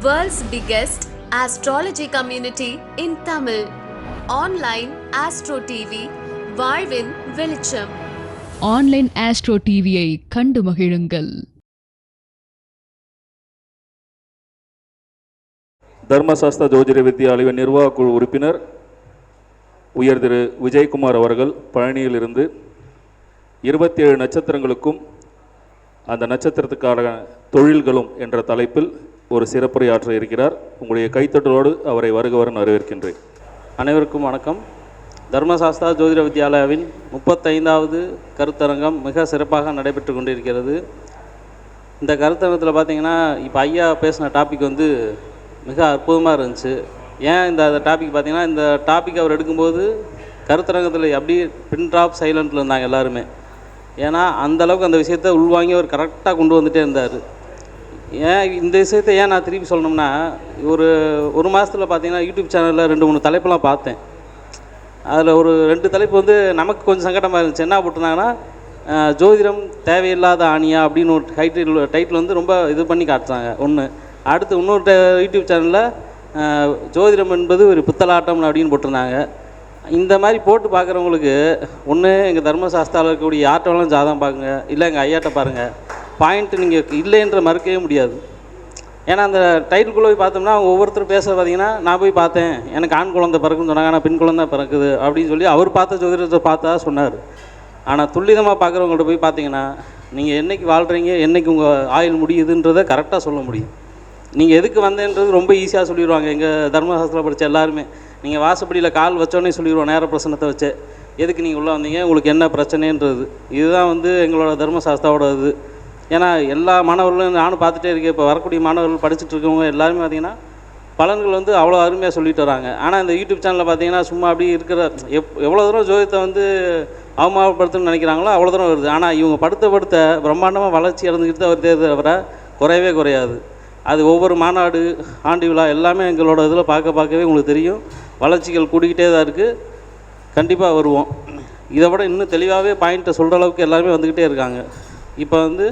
World's biggest astrology community in Tamil. Online Astro TV, வாழ்வின் வெளிச்சம் online astro டிவியை கண்டு மகிழுங்கள் தர்மசாஸ்திர ஜோதிட வித்யாலய நிர்வாக குழு உறுப்பினர் உயர் திரு விஜயகுமார் அவர்கள் பழனியிலிருந்து இருபத்தி ஏழு நட்சத்திரங்களுக்கும் அந்த நட்சத்திரத்துக்கான தொழில்களும் என்ற தலைப்பில் ஒரு சிறப்புரையாற்ற இருக்கிறார். உங்களுடைய கைத்தட்டலோடு அவரை வருகவரன் வரவேற்கின்றேன். அனைவருக்கும் வணக்கம். தர்மசாஸ்தா ஜோதிட வித்யாலயாவின் முப்பத்தைந்தாவது கருத்தரங்கம் மிக சிறப்பாக நடைபெற்று கொண்டிருக்கிறது. இந்த கருத்தரங்கத்தில் பார்த்தீங்கன்னா இப்போ ஐயா பேசின டாபிக் வந்து மிக அற்புதமாக இருந்துச்சு. ஏன் இந்த டாபிக் பார்த்தீங்கன்னா இந்த டாபிக் அவர் எடுக்கும்போது கருத்தரங்கத்தில் அப்படியே பின் ட்ராப் சைலண்ட்டில் இருந்தாங்க எல்லாருமே. ஏன்னா அந்த அளவுக்கு அந்த விஷயத்தை உள்வாங்கி அவர் கரெக்டாக கொண்டு வந்துகிட்டே இருந்தார். ஏன் இந்த விஷயத்தை ஏன் நான் திருப்பி சொல்லணும்னா ஒரு ஒரு மாதத்தில் பார்த்தீங்கன்னா யூடியூப் சேனலில் ரெண்டு மூணு தலைப்பெல்லாம் பார்த்தேன். அதில் ஒரு ரெண்டு தலைப்பு வந்து நமக்கு கொஞ்சம் சங்கடமாக இருந்துச்சு. என்ன போட்டிருந்தாங்கன்னா ஜோதிடம் தேவையில்லாத ஆணியா அப்படின்னு ஒரு டைட்டில் டைட்டில் வந்து ரொம்ப இது பண்ணி காட்டுறாங்க. ஒன்று அடுத்து இன்னொரு ட- யூடியூப் சேனலில் ஜோதிடம் என்பது ஒரு புத்தலாட்டம் அப்படின்னு போட்டிருந்தாங்க. இந்த மாதிரி போட்டு பார்க்குறவங்களுக்கு ஒன்று எங்கள் தர்மசாஸ்திராவில் இருக்கக்கூடிய ஆட்டம்லாம் ஜாதகம் பாருங்கள் இல்லை எங்கள் ஐயாட்ட பாருங்கள் பாயிண்ட் நீங்கள் இல்லைன்ற மறுக்கவே முடியாது. ஏன்னா அந்த டைட்டில்குள்ளே போய் பார்த்தோம்னா அவங்க ஒவ்வொருத்தரும் பேச பார்த்தீங்கன்னா நான் போய் பார்த்தேன். எனக்கு ஆண் குழந்தை பிறக்குன்னு சொன்னாங்க. ஆனால் பெண் குழந்தை பிறக்குது. அப்படின்னு சொல்லி அவர் பார்த்த ஜோதிடத்தை பார்த்தா சொன்னார். ஆனால் துல்லிதமாக பார்க்குறவங்கள்ட்ட போய் பார்த்தீங்கன்னா நீங்கள் என்னைக்கு வாழ்கிறீங்க என்றைக்கு உங்கள் ஆயுள் முடியுதுன்றதை கரெக்டாக சொல்ல முடியும். நீங்கள் எதுக்கு வந்தேன்றது ரொம்ப ஈஸியாக சொல்லிடுவாங்க எங்கள் தர்மசாஸ்திரம் படித்த எல்லாருமே. நீங்கள் வாசப்படியில் கால் வச்சோன்னே சொல்லிடுவோம் நேர பிரசனத்தை வச்சு. எதுக்கு நீங்கள் உள்ளே வந்தீங்க? உங்களுக்கு என்ன பிரச்சனைன்றது. இதுதான் வந்து எங்களோட தர்மசாஸ்திராவோட இது ஏன்னா எல்லா மாணவர்களும் நானும் பார்த்துட்டே இருக்கேன். இப்போ வரக்கூடிய மாணவர்கள் படிச்சுட்டு இருக்கவங்க எல்லாருமே பார்த்தீங்கன்னா பலன்கள் வந்து அவ்வளோ அருமையாக சொல்லிட்டு வராங்க. ஆனால் இந்த யூடியூப் சேனலில் பார்த்தீங்கன்னா சும்மா அப்படி இருக்கிற எப் எவ்வளோ தூரம் ஜோதித்தை வந்து அவமானப்படுத்தணும்னு நினைக்கிறாங்களோ அவ்வளோ தூரம் வருது. ஆனால் இவங்க படுத்த படுத்த பிரம்மாண்டமாக வளர்ச்சி அடைஞ்சுக்கிட்டு தான் வருதே தவிர குறையவே குறையாது. அது ஒவ்வொரு மாநாடு ஆண்டு விழா எல்லாமே எங்களோட இதில் பார்க்க பார்க்கவே உங்களுக்கு தெரியும். வளர்ச்சிகள் கூடிக்கிட்டே தான் இருக்குது கண்டிப்பாக வருவோம். இதை விட இன்னும் தெளிவாகவே பாயிண்ட்டை சொல்கிற அளவுக்கு எல்லாருமே வந்துக்கிட்டே இருக்காங்க. இப்போ வந்து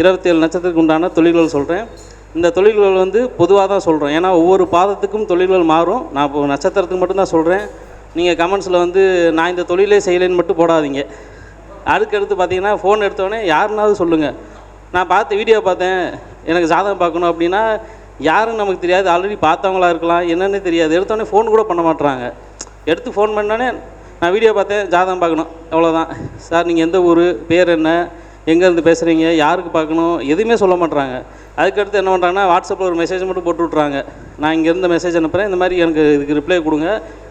இருபத்தேழு நட்சத்திரத்துக்கு உண்டான தொழில்கள் சொல்கிறேன் இந்த தொழில்கள் வந்து பொதுவாக தான் சொல்கிறோம் ஏன்னா ஒவ்வொரு பாதத்துக்கும் தொழில்கள் மாறும். நான் இப்போ நட்சத்திரத்துக்கு மட்டும்தான் சொல்கிறேன் நீங்கள் கமெண்ட்ஸில் வந்து நான் இந்த தொழிலே செய்யலைன்னு மட்டும் போடாதீங்க. அதுக்கடுத்து பார்த்தீங்கன்னா ஃபோன் எடுத்தோடனே யாருனாவது சொல்லுங்கள் நான் பார்த்த வீடியோ பார்த்தேன். எனக்கு ஜாதகம் பார்க்கணும் அப்படின்னா யாருன்னு நமக்கு தெரியாது. ஆல்ரெடி பார்த்தவங்களா இருக்கலாம். என்னென்னு தெரியாது. எடுத்தோடனே ஃபோன் கூட பண்ண மாட்டுறாங்க எடுத்து ஃபோன் பண்ணோடனே நான் வீடியோ பார்த்தேன். ஜாதகம் பார்க்கணும். அவ்வளோதான் சார் நீங்கள் எந்த ஊர்? பேர் என்ன? எங்கேருந்து பேசுகிறீங்க யாருக்கு பார்க்கணும் எதுவுமே சொல்ல மாட்டுறாங்க அதுக்கடுத்து என்ன பண்ணுறாங்கன்னா வாட்ஸ்அப்பில் ஒரு மெசேஜ் மட்டும் போட்டு விட்றாங்க. நான் இங்கேருந்து மெசேஜ் அனுப்புகிறேன் இந்த மாதிரி எனக்கு இதுக்கு ரிப்ளை கொடுங்க.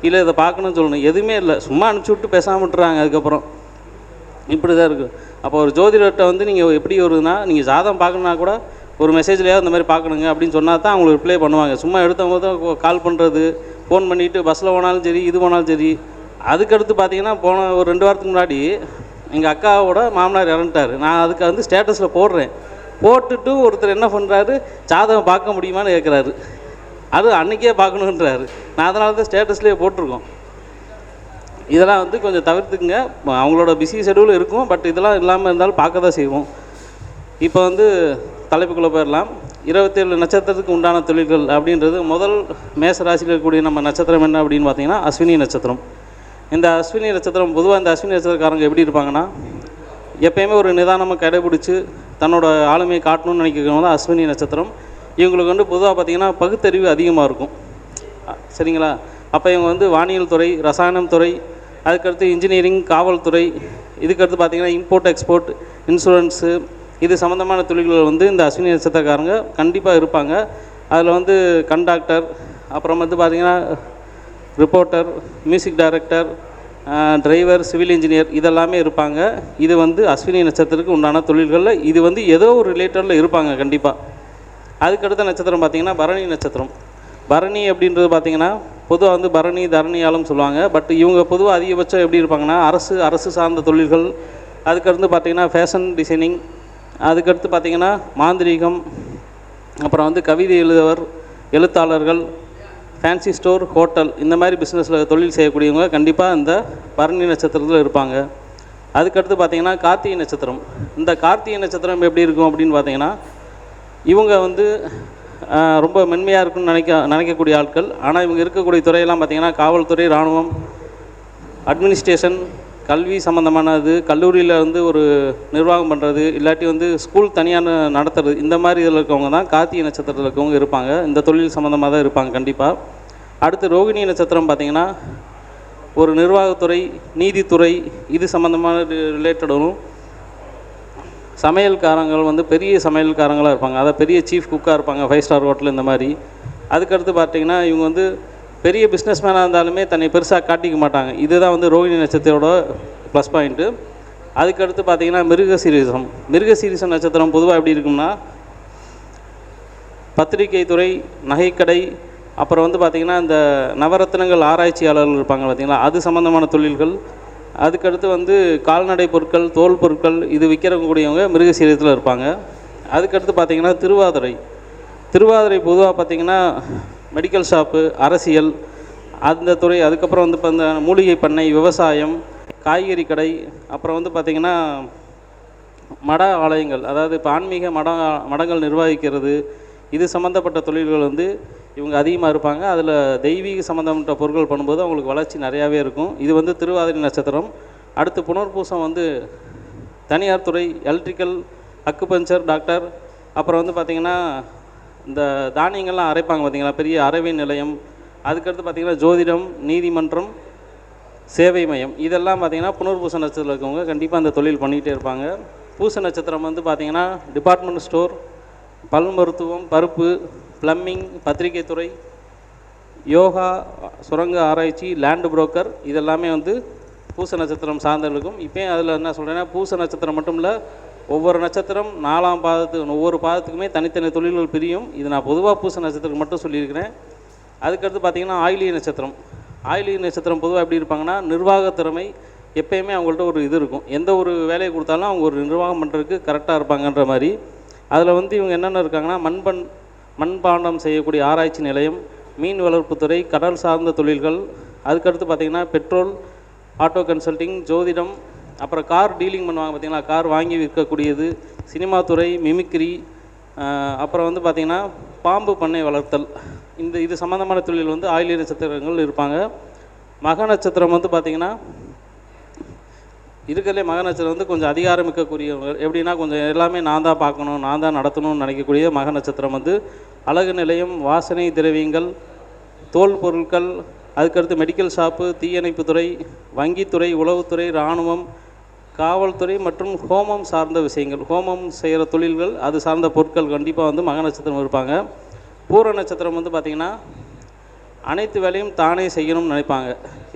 இல்லை இதை பார்க்கணும்னு சொல்லணும். எதுவுமே இல்லை. சும்மா அனுப்பிச்சி விட்டு பேசாமல் விட்டுறாங்க அதுக்கப்புறம். இப்படி தான் இருக்குது அப்போ ஒரு ஜோதிடர்கிட்ட வந்து நீங்கள் எப்படி வருதுன்னா நீங்கள் ஜாதகம் பார்க்கணுன்னா கூட ஒரு மெசேஜ்லையாவது இந்த மாதிரி பார்க்கணுங்க அப்படின்னு சொன்னால் தான் அவங்களுக்கு ரிப்ளை பண்ணுவாங்க. சும்மா எடுத்த போது கால் பண்ணுறது ஃபோன் பண்ணிவிட்டு பஸ்ஸில் போனாலும் சரி இது போனாலும் சரி. அதுக்கடுத்து பார்த்தீங்கன்னா போன ஒரு ரெண்டு வாரத்துக்கு முன்னாடி எங்கள் அக்காவோட மாமனார் இறந்துட்டார். நான் அதுக்கு வந்து ஸ்டேட்டஸில் போடுறேன். போட்டுட்டு ஒருத்தர் என்ன பண்ணுறாரு ஜாதகம் பார்க்க முடியுமான்னு கேட்குறாரு அது அன்றைக்கே பார்க்கணுன்றாரு நான் அதனால தான் ஸ்டேட்டஸ்லேயே போட்டிருக்கோம். இதெல்லாம் வந்து கொஞ்சம் தவிர்த்துக்குங்க. அவங்களோட பிஸி ஷெடியூல் இருக்கும். பட் இதெல்லாம் இல்லாமல் இருந்தாலும் பார்க்க தான் செய்வோம். இப்போ வந்து தலைப்புக்குள்ளே போயிடலாம். இருபத்தேழு நட்சத்திரத்துக்கு உண்டான தொழில்கள் அப்படின்றது முதல் மேச ராசியில் இருக்கக்கூடிய நம்ம நட்சத்திரம் என்ன அப்படின்னு பார்த்தீங்கன்னா அஸ்வினி நட்சத்திரம். இந்த அஸ்வினி நட்சத்திரம் பொதுவாக இந்த அஸ்வினி நட்சத்திரக்காரங்க எப்படி இருப்பாங்கன்னா எப்பயுமே ஒரு நிதானமாக கடைபிடிச்சு தன்னோட ஆளுமையை காட்டணும்னு நினைக்கிறவங்க தான் அஸ்வினி நட்சத்திரம். இவங்களுக்கு வந்து பொதுவாக பார்த்தீங்கன்னா பகுத்தறிவு அதிகமாக இருக்கும். சரிங்களா? அப்போ இவங்க வந்து வானியல் துறை ரசாயனம் துறை அதுக்கடுத்து இன்ஜினியரிங் காவல்துறை இதுக்கடுத்து பார்த்தீங்கன்னா இம்போர்ட் எக்ஸ்போர்ட் இன்சூரன்ஸு இது சம்மந்தமான தொழில்கள் வந்து இந்த அஸ்வினி நட்சத்திரக்காரங்க கண்டிப்பாக இருப்பாங்க. அதில் வந்து கண்டாக்டர் அப்புறம் வந்து பார்த்திங்கன்னா reporter music director driver civil engineer இதெல்லாமே இருப்பாங்க. இது வந்து அஸ்வினி நட்சத்திரத்துக்கு உண்டான தொழில்களில் இது வந்து ஏதோ ஒரு ரிலேட்டடில் இருப்பாங்க கண்டிப்பாக அதுக்கடுத்த நட்சத்திரம் பார்த்திங்கன்னா பரணி நட்சத்திரம். பரணி அப்படின்றது பார்த்திங்கன்னா பொதுவாக வந்து பரணி தரணியாலும் சொல்லுவாங்க. பட் இவங்க பொதுவாக அதிகபட்சம் எப்படி இருப்பாங்கன்னா அரசு அரசு சார்ந்த தொழில்கள். அதுக்கடுத்து பார்த்திங்கன்னா ஃபேஷன் டிசைனிங் அதுக்கடுத்து பார்த்திங்கன்னா மாந்திரீகம். அப்புறம் வந்து கவிதை எழுதுவர் எழுத்தாளர்கள். ஃபேன்சி ஸ்டோர் ஹோட்டல் இந்த மாதிரி பிஸ்னஸில் தொழில் செய்யக்கூடியவங்க கண்டிப்பாக இந்த பரணி நட்சத்திரத்தில் இருப்பாங்க. அதுக்கடுத்து பார்த்திங்கன்னா கார்த்திகை நட்சத்திரம். இந்த கார்த்திகை நட்சத்திரம் எப்படி இருக்கும் அப்படின்னு பார்த்தீங்கன்னா இவங்க வந்து ரொம்ப மென்மையாக இருக்குன்னு நினைக்க நினைக்கக்கூடிய ஆட்கள். ஆனால் இவங்க இருக்கக்கூடிய துறையெல்லாம் பார்த்திங்கன்னா காவல்துறை இராணுவம் அட்மினிஸ்ட்ரேஷன் கல்வி சம்மந்தமானது கல்லூரியில் வந்து ஒரு நிர்வாகம் பண்ணுறது இல்லாட்டி வந்து ஸ்கூல் தனியாக நடத்துறது இந்த மாதிரி இதில் இருக்கவங்க தான் கார்த்திகை நட்சத்திரத்தில் இருக்கவங்க இருப்பாங்க. இந்த தொழில் சம்மந்தமாக தான் இருப்பாங்க கண்டிப்பாக அடுத்து ரோகிணி நட்சத்திரம் பார்த்திங்கன்னா ஒரு நிர்வாகத்துறை நீதித்துறை இது சம்மந்தமான ரிலேட்டடும் சமையல்காரங்கள் வந்து பெரிய சமையல்காரங்களாக இருப்பாங்க. அதாவது பெரிய சீஃப் குக்காக இருப்பாங்க ஃபைவ் ஸ்டார் ஹோட்டல் இந்த மாதிரி. அதுக்கடுத்து பார்த்தீங்கன்னா இவங்க வந்து பெரிய பிஸ்னஸ்மேனாக இருந்தாலுமே தன்னை பெருசாக காட்டிக்க மாட்டாங்க. இதுதான் வந்து ரோஹிணி நட்சத்திரோட ப்ளஸ் பாயிண்ட்டு அதுக்கடுத்து பார்த்தீங்கன்னா மிருக சீரிசம். மிருக சீரிசம் நட்சத்திரம் பொதுவாக எப்படி இருக்கும்னா பத்திரிகை துறை நகைக்கடை அப்புறம் வந்து பார்த்திங்கன்னா இந்த நவரத்னங்கள் ஆராய்ச்சியாளர்கள் இருப்பாங்க பார்த்திங்களா? அது சம்மந்தமான தொழில்கள். அதுக்கடுத்து வந்து கால்நடை பொருட்கள் தோல் பொருட்கள் இது விற்கிறக்கூடியவங்க மிருகசீரியத்தில் இருப்பாங்க. அதுக்கடுத்து பார்த்திங்கன்னா திருவாதிரை. திருவாதிரை பொதுவாக பார்த்திங்கன்னா மெடிக்கல் ஷாப்பு அரசியல் அந்த துறை அதுக்கப்புறம் வந்து இப்போ மூலிகை பண்ணை விவசாயம் காய்கறி கடை அப்புறம் வந்து பார்த்திங்கன்னா மட ஆலயங்கள் அதாவது இப்போ ஆன்மீக மட மடங்கள் நிர்வகிக்கிறது இது சம்மந்தப்பட்ட தொழில்கள் வந்து இவங்க அதிகமாக இருப்பாங்க. அதில் தெய்வீக சம்மந்தப்பட்ட பொருட்கள் பண்ணும்போது அவங்களுக்கு வளர்ச்சி நிறையாவே இருக்கும். இது வந்து திருவாதிரை நட்சத்திரம். அடுத்து புனர்பூசம் வந்து தனியார் துறை எலக்ட்ரிக்கல் அக்குபஞ்சர் டாக்டர் அப்புறம் வந்து பார்த்திங்கன்னா இந்த தானியங்கள்லாம் அரைப்பாங்க பார்த்தீங்களா? பெரிய அறவை நிலையம். அதுக்கடுத்து பார்த்திங்கன்னா ஜோதிடம் நீதிமன்றம் சேவை மையம். இதெல்லாம் பார்த்தீங்கன்னா புனர்பூச நட்சத்திரத்தில் இருக்கவங்க கண்டிப்பாக அந்த தொழில் பண்ணிக்கிட்டே இருப்பாங்க. பூச நட்சத்திரம் வந்து பார்த்தீங்கன்னா டிபார்ட்மெண்ட் ஸ்டோர் பல் மருத்துவம் பருப்பு ப்ளம்மிங் பத்திரிகை துறை யோகா சுரங்க ஆராய்ச்சி லேண்டு புரோக்கர் இதெல்லாமே வந்து பூச நட்சத்திரம் சார்ந்திருக்கும் இப்போயும் அதில் என்ன சொல்கிறேன்னா பூச நட்சத்திரம் மட்டும் இல்லை ஒவ்வொரு நட்சத்திரம் நாலாம் பாதத்துக்கு ஒவ்வொரு பாதத்துக்குமே தனித்தனி தொழில்கள் பிரியும். இது நான் பொதுவாக பூச நட்சத்திரத்துக்கு மட்டும் சொல்லியிருக்கிறேன். அதுக்கடுத்து பார்த்தீங்கன்னா ஆயிலிய நட்சத்திரம். ஆயிலிய நட்சத்திரம் பொதுவாக எப்படி இருப்பாங்கன்னா நிர்வாக திறமை எப்பயுமே அவங்கள்ட்ட ஒரு இது இருக்கும். எந்த ஒரு வேலையை கொடுத்தாலும் அவங்க ஒரு நிர்வாகம் பண்ணுறதுக்கு கரெக்டாக இருப்பாங்கன்ற மாதிரி. அதில் வந்து இவங்க என்னென்ன இருக்காங்கன்னா மண்பன் மண்பாண்டம் செய்யக்கூடிய ஆராய்ச்சி நிலையம் மீன் வளர்ப்புத்துறை கடல் சார்ந்த தொழில்கள். அதுக்கடுத்து பார்த்திங்கன்னா பெட்ரோல் ஆட்டோ கன்சல்டிங் ஜோதிடம் அப்புறம் கார் டீலிங் பண்ணுவாங்க பார்த்தீங்களா? கார் வாங்கி விற்கக்கூடியது சினிமா துறை மிமிக்ரி அப்புறம் வந்து பார்த்திங்கன்னா பாம்பு பண்ணை வளர்த்தல். இந்த இது சம்மந்தமான தொழில் வந்து ஆயிலிய நட்சத்திரங்கள் இருப்பாங்க. மக நட்சத்திரம் வந்து பார்த்திங்கன்னா இருக்கிறதுலே மக நட்சத்திரம் வந்து கொஞ்சம் அதிகாரமிக்கக்கூடியவங்க எப்படின்னா கொஞ்சம் எல்லாமே நான் தான் பார்க்கணும் நான் தான் நடத்தணும்னு நினைக்கக்கூடிய மக நட்சத்திரம் வந்து அழகு நிலையம் வாசனை திரவியங்கள் தோல் பொருட்கள் அதுக்கடுத்து மெடிக்கல் ஷாப்பு தீயணைப்புத்துறை வங்கித்துறை உளவுத்துறை இராணுவம் காவல்துறை மற்றும் ஹோமம் சார்ந்த விஷயங்கள். ஹோமம் செய்கிற தொழில்கள் அது சார்ந்த பொருட்கள் கண்டிப்பாக வந்து மக நட்சத்திரம் இருப்பாங்க. பூர நட்சத்திரம் வந்து பார்த்திங்கன்னா அனைத்து வேலையும் தானே செய்யணும்னு நினைப்பாங்க.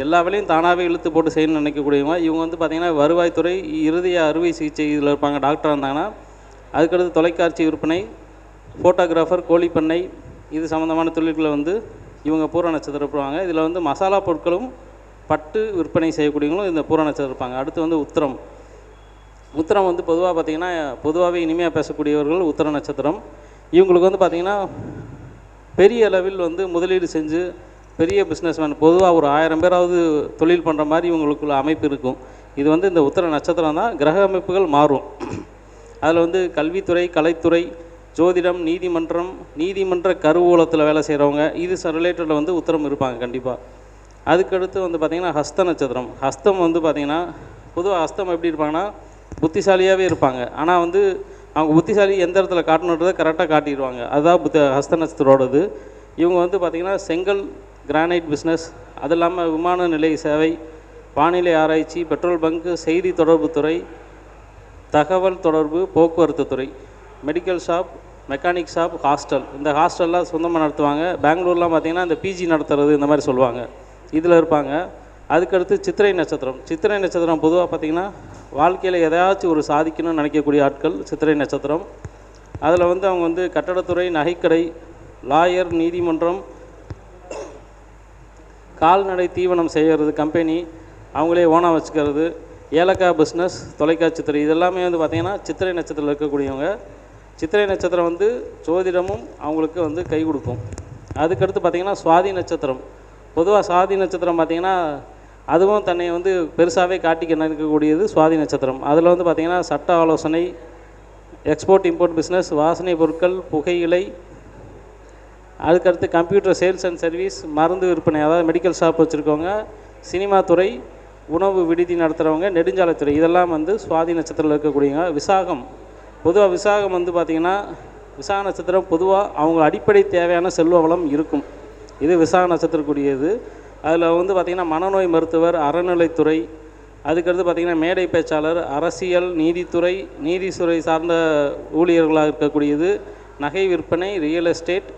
எல்லா வேலையும் தானாகவே இழுத்து போட்டு செய்யணும்னு நினைக்கக்கூடியவங்க. இவங்க வந்து பார்த்திங்கன்னா வருவாய்த்துறை இறுதிய அறுவை சிகிச்சை இதில் இருப்பாங்க. டாக்டராக இருந்தாங்கன்னா அதுக்கடுத்து தொலைக்காட்சி விற்பனை ஃபோட்டோகிராஃபர் கோழிப்பண்ணை இது சம்மந்தமான தொழில்களை வந்து இவங்க பூர நட்சத்திரம் இருப்பாங்க. இதில் வந்து மசாலா பொருட்களும் பட்டு விற்பனை செய்யக்கூடியவங்களும் இந்த பூர நட்சத்திரம் இருப்பாங்க. அடுத்து வந்து உத்திரம். உத்திரம் வந்து பொதுவாக பார்த்திங்கன்னா பொதுவாகவே இனிமையாக பேசக்கூடியவர்கள் உத்திர நட்சத்திரம். இவங்களுக்கு வந்து பார்த்திங்கன்னா பெரிய அளவில் வந்து முதலீடு செஞ்சு பெரிய பிஸ்னஸ்மேன் பொதுவாக ஒரு ஆயிரம் பேராவது தொழில் பண்ணுற மாதிரி இவங்களுக்குள்ள அமைப்பு இருக்கும். இது வந்து இந்த உத்தர நட்சத்திரம் தான் கிரக அமைப்புகள் மாறும். அதில் வந்து கல்வித்துறை கலைத்துறை ஜோதிடம் நீதிமன்றம் நீதிமன்ற கருவூலத்தில் வேலை செய்கிறவங்க இது ரிலேட்டடில் வந்து உத்தரம் இருப்பாங்க கண்டிப்பாக அதுக்கடுத்து வந்து பார்த்திங்கன்னா ஹஸ்த நட்சத்திரம். ஹஸ்தம் வந்து பார்த்திங்கன்னா பொதுவாக ஹஸ்தம் எப்படி இருப்பாங்கன்னா புத்திசாலியாகவே இருப்பாங்க. ஆனால் வந்து அவங்க புத்திசாலி எந்த இடத்துல காட்டணுன்றதை கரெக்டாக காட்டிடுவாங்க. அதுதான் புத்த ஹஸ்த நட்சத்திரோடது இவங்க வந்து பார்த்திங்கன்னா செங்கல் கிரானைட் பிஸ்னஸ் அது இல்லாமல் விமான நிலைய சேவை வானிலை ஆராய்ச்சி பெட்ரோல் பங்கு செய்தி தொடர்புத்துறை தகவல் தொடர்பு போக்குவரத்து துறை medical shop mechanic shop hostel. இந்த ஹாஸ்டல்லாம் சொந்தமாக நடத்துவாங்க. பெங்களூர்லாம் பார்த்திங்கன்னா இந்த பிஜி நடத்துறது இந்த மாதிரி சொல்லுவாங்க. இதில் இருப்பாங்க. அதுக்கடுத்து சித்திரை நட்சத்திரம். சித்திரை நட்சத்திரம் பொதுவாக பார்த்திங்கன்னா வாழ்க்கையில் எதையாச்சும் ஒரு சாதிக்கணும்னு நினைக்கக்கூடிய ஆட்கள் சித்திரை நட்சத்திரம். அதில் வந்து அவங்க வந்து கட்டடத்துறை நகைக்கடை லாயர் நீதிமன்றம் கால்நடை தீவனம் செய்கிறது கம்பெனி அவங்களே ஓனாக வச்சுக்கிறது ஏலக்காய் பிஸ்னஸ் தொலைக்காட்சி துறை இதெல்லாமே வந்து பார்த்திங்கன்னா சித்திரை நட்சத்திரத்தில் இருக்கக்கூடியவங்க. சித்திரை நட்சத்திரம் வந்து ஜோதிடமும் அவங்களுக்கு வந்து கை கொடுக்கும். அதுக்கடுத்து பார்த்திங்கன்னா சுவாதி நட்சத்திரம். பொதுவாக சுவாதி நட்சத்திரம் பார்த்திங்கன்னா அதுவும் தன்னை வந்து பெருசாகவே காட்டிக்க நினைக்கக்கூடியது சுவாதி நட்சத்திரம். அதில் வந்து பார்த்திங்கன்னா சட்ட ஆலோசனை எக்ஸ்போர்ட் இம்போர்ட் பிஸ்னஸ் வாசனை பொருட்கள் புகையிலை அதுக்கடுத்து கம்ப்யூட்டர் சேல்ஸ் அண்ட் சர்வீஸ் மருந்து விற்பனை அதாவது மெடிக்கல் ஷாப் வச்சுருக்கவங்க சினிமா துறை உணவு விடுதி நடத்துகிறவங்க நெடுஞ்சாலைத்துறை இதெல்லாம் வந்து சுவாதி நட்சத்திரத்தில் இருக்கக்கூடியவங்க. விசாகம் பொதுவாக விசாகம் வந்து பார்த்திங்கன்னா விசாக நட்சத்திரம் பொதுவாக அவங்க அடிப்படை தேவையான செல்வ வளம் இருக்கும். இது விசாக நட்சத்திரக்கூடியது அதில் வந்து பார்த்திங்கன்னா மனநோய் மருத்துவர் அறநிலைத்துறை அதுக்கடுத்து பார்த்திங்கன்னா மேடை பேச்சாளர் அரசியல் நீதித்துறை நீதித்துறை சார்ந்த ஊழியர்களாக இருக்கக்கூடியது நகை விற்பனை ரியல் எஸ்டேட்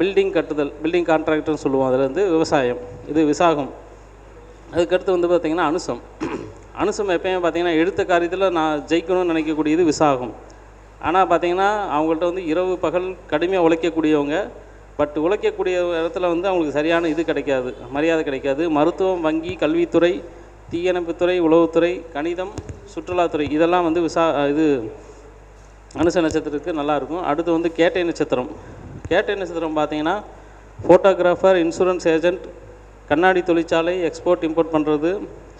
பில்டிங் கட்டுதல் பில்டிங் கான்ட்ராக்டர்னு சொல்லுவோம். அதில் வந்து விவசாயம். இது விசாகம். அதுக்கடுத்து வந்து பார்த்திங்கன்னா அனுசம். அனுசம் எப்பயுமே பார்த்தீங்கன்னா எடுத்த காரியத்தில் நான் ஜெயிக்கணும்னு நினைக்கக்கூடியது விசாகம் ஆனால் பார்த்திங்கன்னா அவங்கள்ட்ட வந்து இரவு பகல் கடுமையாக உழைக்கக்கூடியவங்க. பட் உழைக்கக்கூடிய இடத்துல வந்து அவங்களுக்கு சரியான இது கிடைக்காது மரியாதை கிடைக்காது. மருத்துவம் வங்கி கல்வித்துறை தீயணைப்புத்துறை உளவுத்துறை கணிதம் சுற்றுலாத்துறை இதெல்லாம் வந்து விசா இது அனுச நட்சத்திரத்துக்கு நல்லாயிருக்கும் அடுத்து வந்து கேட்டை நட்சத்திரம். கேட்டை நட்சத்திரம் பார்த்தீங்கன்னா ஃபோட்டோகிராஃபர் இன்சூரன்ஸ் ஏஜென்ட் கண்ணாடி தொழிற்சாலை எக்ஸ்போர்ட் இம்போர்ட் பண்ணுறது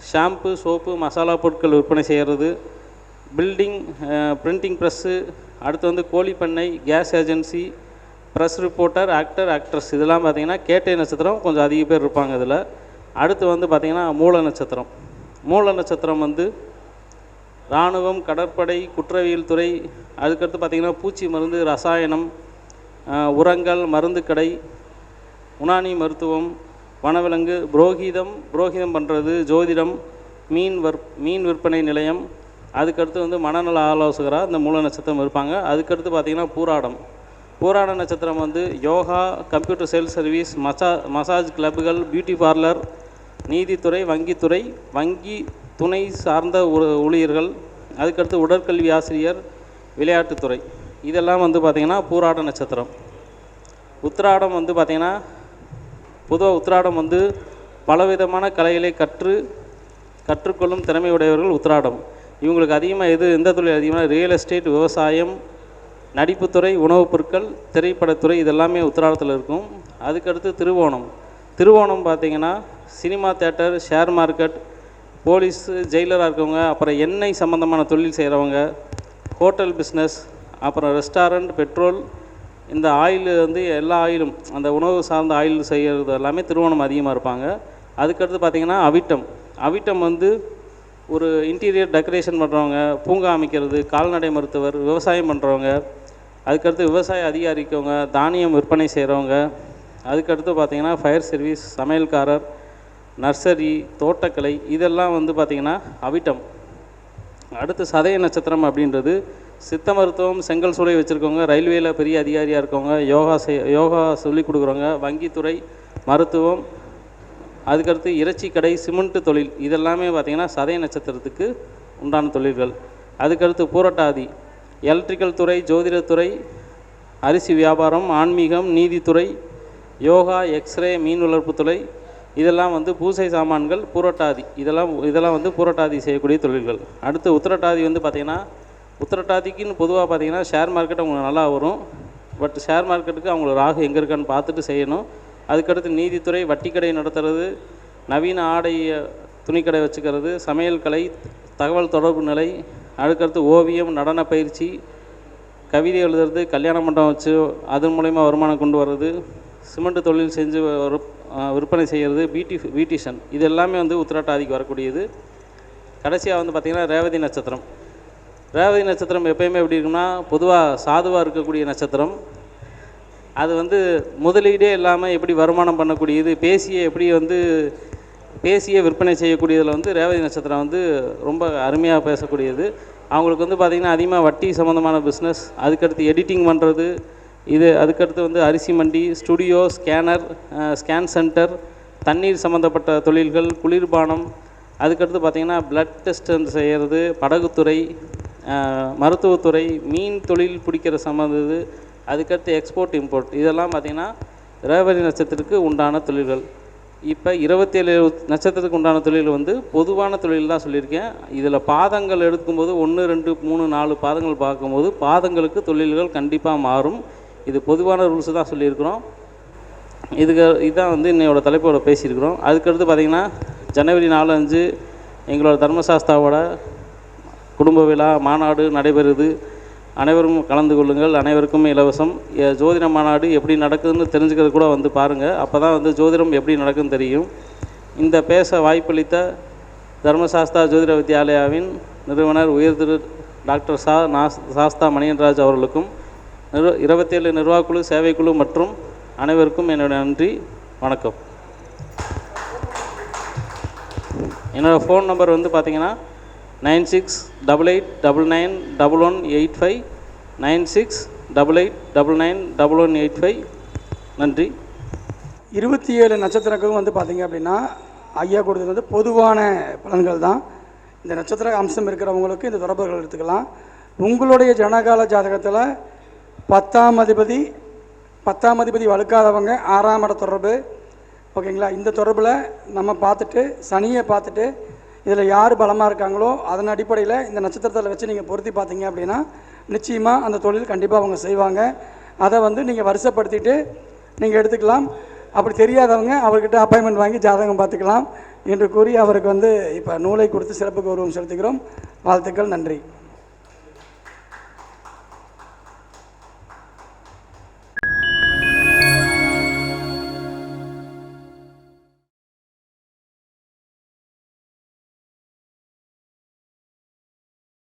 ஷாம்பு சோப்பு மசாலா பொருட்கள் விற்பனை செய்கிறது பில்டிங் பிரிண்டிங் ப்ரெஸ்ஸு அடுத்து வந்து கோழி பண்ணை gas agency press reporter actor actress இதெல்லாம் பார்த்திங்கன்னா கேட்டை நட்சத்திரம் கொஞ்சம் அதிக பேர் இருப்பாங்க இதில். அடுத்து வந்து பார்த்திங்கன்னா மூல நட்சத்திரம். மூல நட்சத்திரம் வந்து இராணுவம் கடற்படை குற்றவியல் துறை அதுக்கடுத்து பார்த்திங்கன்னா பூச்சி மருந்து ரசாயனம் உரங்கள் மருந்து கடை உணானி மருத்துவம் வனவிலங்கு புரோகிதம் புரோகிதம் பண்ணுறது ஜோதிடம் மீன் வர் மீன் விற்பனை நிலையம் அதுக்கடுத்து வந்து மனநல ஆலோசகராக இந்த மூல நட்சத்திரம் இருப்பாங்க. அதுக்கடுத்து பார்த்திங்கன்னா பூராடம். பூராட நட்சத்திரம் வந்து யோகா கம்ப்யூட்டர் சேல்ஸ் சர்வீஸ் மசா மசாஜ் கிளப்புகள் பியூட்டி பார்லர் நீதித்துறை வங்கித்துறை வங்கி துணை சார்ந்த ஊ- ஊழியர்கள் அதுக்கடுத்து உடற்கல்வி ஆசிரியர் விளையாட்டுத்துறை. இதெல்லாம் வந்து பார்த்திங்கன்னா பூராட நட்சத்திரம். உத்திராடம் வந்து பார்த்திங்கன்னா பொதுவாக உத்திராடம் வந்து பலவிதமான கலைகளை கற்று கற்றுக்கொள்ளும் திறமை உடையவர்கள் உத்திராடம். இவங்களுக்கு அதிகமாக எது எந்த தொழில் அதிகமாக ரியல் எஸ்டேட் விவசாயம் நடிப்புத்துறை உணவுப் பொருட்கள் திரைப்படத்துறை இதெல்லாமே உத்திராடத்தில் இருக்கும். அதுக்கடுத்து திருவோணம். திருவோணம் பார்த்தீங்கன்னா cinema theatre share market police ஜெயிலராக இருக்கவங்க அப்புறம் எண்ணெய் சம்மந்தமான தொழில் செய்கிறவங்க ஹோட்டல் பிஸ்னஸ் அப்புறம் ரெஸ்டாரண்ட் பெட்ரோல் இந்த ஆயில் வந்து எல்லா ஆயிலும் அந்த உணவு சார்ந்த ஆயில் செய்கிறது எல்லாமே திருவோணம் அதிகமாக இருப்பாங்க. அதுக்கடுத்து பார்த்திங்கன்னா அவிட்டம். அவிட்டம் வந்து ஒரு இன்டீரியர் டெக்கரேஷன் பண்ணுறவங்க பூங்கா அமைக்கிறது கால்நடை மருத்துவர் விவசாயம் பண்ணுறவங்க அதுக்கடுத்து விவசாய அதிகாரிக்கவங்க தானியம் விற்பனை செய்கிறவங்க அதுக்கடுத்து பார்த்திங்கன்னா ஃபயர் சர்வீஸ் சமையல்காரர் நர்சரி தோட்டக்கலை இதெல்லாம் வந்து பார்த்திங்கன்னா அவிட்டம். அடுத்து சதய நட்சத்திரம் அப்படின்றது. சித்த மருத்துவம் செங்கல் சூளை வச்சுருக்கவங்க ரயில்வேல பெரிய அதிகாரியாக இருக்கவங்க யோகா செய் யோகா சொல்லிக் கொடுக்குறவங்க வங்கித்துறை மருத்துவம் அதுக்கடுத்து இறைச்சி கடை சிமெண்ட்டு தொழில் இதெல்லாமே பார்த்திங்கன்னா சதய நட்சத்திரத்துக்கு உண்டான தொழில்கள். அதுக்கடுத்து பூரட்டாதி எலக்ட்ரிக்கல் துறை ஜோதிடத்துறை அரிசி வியாபாரம் ஆன்மீகம் நீதித்துறை யோகா எக்ஸ்ரே மீன் வளர்ப்பு துறை இதெல்லாம் வந்து பூசை சாமான்கள் பூரட்டாதி இதெல்லாம் இதெல்லாம் வந்து பூரட்டாதி செய்யக்கூடிய தொழில்கள். அடுத்து உத்திரட்டாதி வந்து பார்த்திங்கன்னா உத்திரட்டாதிக்குன்னு பொதுவாக பார்த்தீங்கன்னா ஷேர் மார்க்கெட் அவங்களுக்கு நல்லா வரும். பட் ஷேர் மார்க்கெட்டுக்கு அவங்களோட ராகு எங்கே இருக்கான்னு பார்த்துட்டு செய்யணும். அதுக்கடுத்து நீதித்துறை வட்டிக்கடை நடத்துறது நவீன ஆடை துணிக்கடை வச்சுக்கிறது சமையல் கலை தகவல் தொடர்பு நிலை அதுக்கடுத்து ஓவியம் நடன பயிற்சி கவிதை எழுதுறது கல்யாண மண்டபம் வச்சு அதன் மூலயமா வருமானம் கொண்டு வர்றது சிமெண்ட் தொழில் செஞ்சு விற்பனை செய்கிறது பியூட்டி பியூட்டிஷன் இது எல்லாமே வந்து உத்திராட்டாதிக்கு வரக்கூடியது. கடைசியாக வந்து பார்த்திங்கன்னா ரேவதி நட்சத்திரம். ரேவதி நட்சத்திரம் எப்பயுமே எப்படி இருக்கும்னா பொதுவாக சாதுவாக இருக்கக்கூடிய நட்சத்திரம். அது வந்து முதலீடே இல்லாமல் எப்படி வருமானம் பண்ணக்கூடியது பேசியே எப்படி வந்து பேசியே விற்பனை செய்யக்கூடியதில் வந்து ரேவதி நட்சத்திரம் வந்து ரொம்ப அருமையாக பேசக்கூடியது. அவங்களுக்கு வந்து பார்த்திங்கன்னா அதிகமாக வட்டி சம்மந்தமான பிஸ்னஸ் அதுக்கடுத்து எடிட்டிங் பண்ணுறது இது அதுக்கடுத்து வந்து அரிசி மண்டி ஸ்டுடியோ ஸ்கேனர் ஸ்கேன் சென்டர் தண்ணீர் சம்மந்தப்பட்ட தொழில்கள் குளிர்பானம் அதுக்கடுத்து பார்த்திங்கன்னா பிளட் டெஸ்ட் செய்கிறது படகுத்துறை மருத்துவத்துறை மீன் தொழில் பிடிக்கிற சம்மந்தது அதுக்கடுத்து எக்ஸ்போர்ட் இம்போர்ட் இதெல்லாம் பார்த்திங்கன்னா ரேவதி நட்சத்திரத்துக்கு உண்டான தொழில்கள். இப்போ இருபத்தேழு நட்சத்திரத்துக்கு உண்டான தொழில் வந்து பொதுவான தொழில் தான் சொல்லியிருக்கேன். இதில் பாதங்கள் எடுக்கும்போது ஒன்று ரெண்டு மூணு நாலு பாதங்கள் பார்க்கும்போது பாதங்களுக்கு தொழில்கள் கண்டிப்பாக மாறும். இது பொதுவான ரூல்ஸ் தான் சொல்லியிருக்கிறோம். இதுக்கு இதுதான் வந்து இன்னையோட தலைப்போட பேசியிருக்கிறோம். அதுக்கடுத்து பார்த்திங்கன்னா ஜனவரி நாலு அஞ்சு எங்களோட தர்மசாஸ்தாவோட குடும்ப விழா மாநாடு நடைபெறுது. அனைவரும் கலந்து கொள்ளுங்கள். அனைவருக்கும் இலவசம். ஜோதிட மாநாடு எப்படி நடக்குதுன்னு தெரிஞ்சுக்கிறது கூட வந்து பாருங்கள் அப்போ தான் வந்து ஜோதிடம் எப்படி நடக்குன்னு தெரியும். இந்த பேச வாய்ப்பளித்த தர்மசாஸ்தா ஜோதிட வித்யாலயாவின் நிறுவனர் உயர் திரு டாக்டர் சா நாஸ் சாஸ்தா மணியன்ராஜ் அவர்களுக்கும் நிறு இருபத்தேழு நிர்வாகக்குழு சேவைக்குழு மற்றும் அனைவருக்கும் என்னுடைய நன்றி. வணக்கம். என்னோடய ஃபோன் நம்பர் வந்து பார்த்திங்கன்னா nine six double eight double nine double one eight five nine six double eight double nine double one eight five நன்றி. இருபத்தி ஏழு நட்சத்திரங்களும் வந்து பார்த்தீங்க அப்படின்னா ஐயா கொடுத்தது வந்து பொதுவான பலன்கள் தான். இந்த நட்சத்திர அம்சம் இருக்கிறவங்களுக்கு இந்த தொடர்புகள் எடுத்துக்கலாம். உங்களுடைய ஜனகால ஜாதகத்தில் பத்தாம் அதிபதி பத்தாம் அதிபதி வலுக்காதவங்க ஆறாம் இட தொடர்பு. ஓகேங்களா? இந்த தொடர்பில் நம்ம பார்த்துட்டு சனியை பார்த்துட்டு இதில் யார் பலமாக இருக்காங்களோ அதன் அடிப்படையில் இந்த நட்சத்திரத்தில் வச்சு நீங்கள் பொருத்தி பார்த்தீங்க அப்படின்னா நிச்சயமாக அந்த தொழில் கண்டிப்பாக அவங்க செய்வாங்க. அதை வந்து நீங்கள் வருஷப்படுத்திட்டு நீங்கள் எடுத்துக்கலாம். அப்படி தெரியாதவங்க அவர்கிட்ட அப்பாயின்மெண்ட் வாங்கி ஜாதகம் பார்த்துக்கலாம் என்று கூறி அவருக்கு வந்து இப்போ நூலை கொடுத்து சிறப்பு கௌரவம் செலுத்துகிறோம். வாழ்த்துக்கள் நன்றி.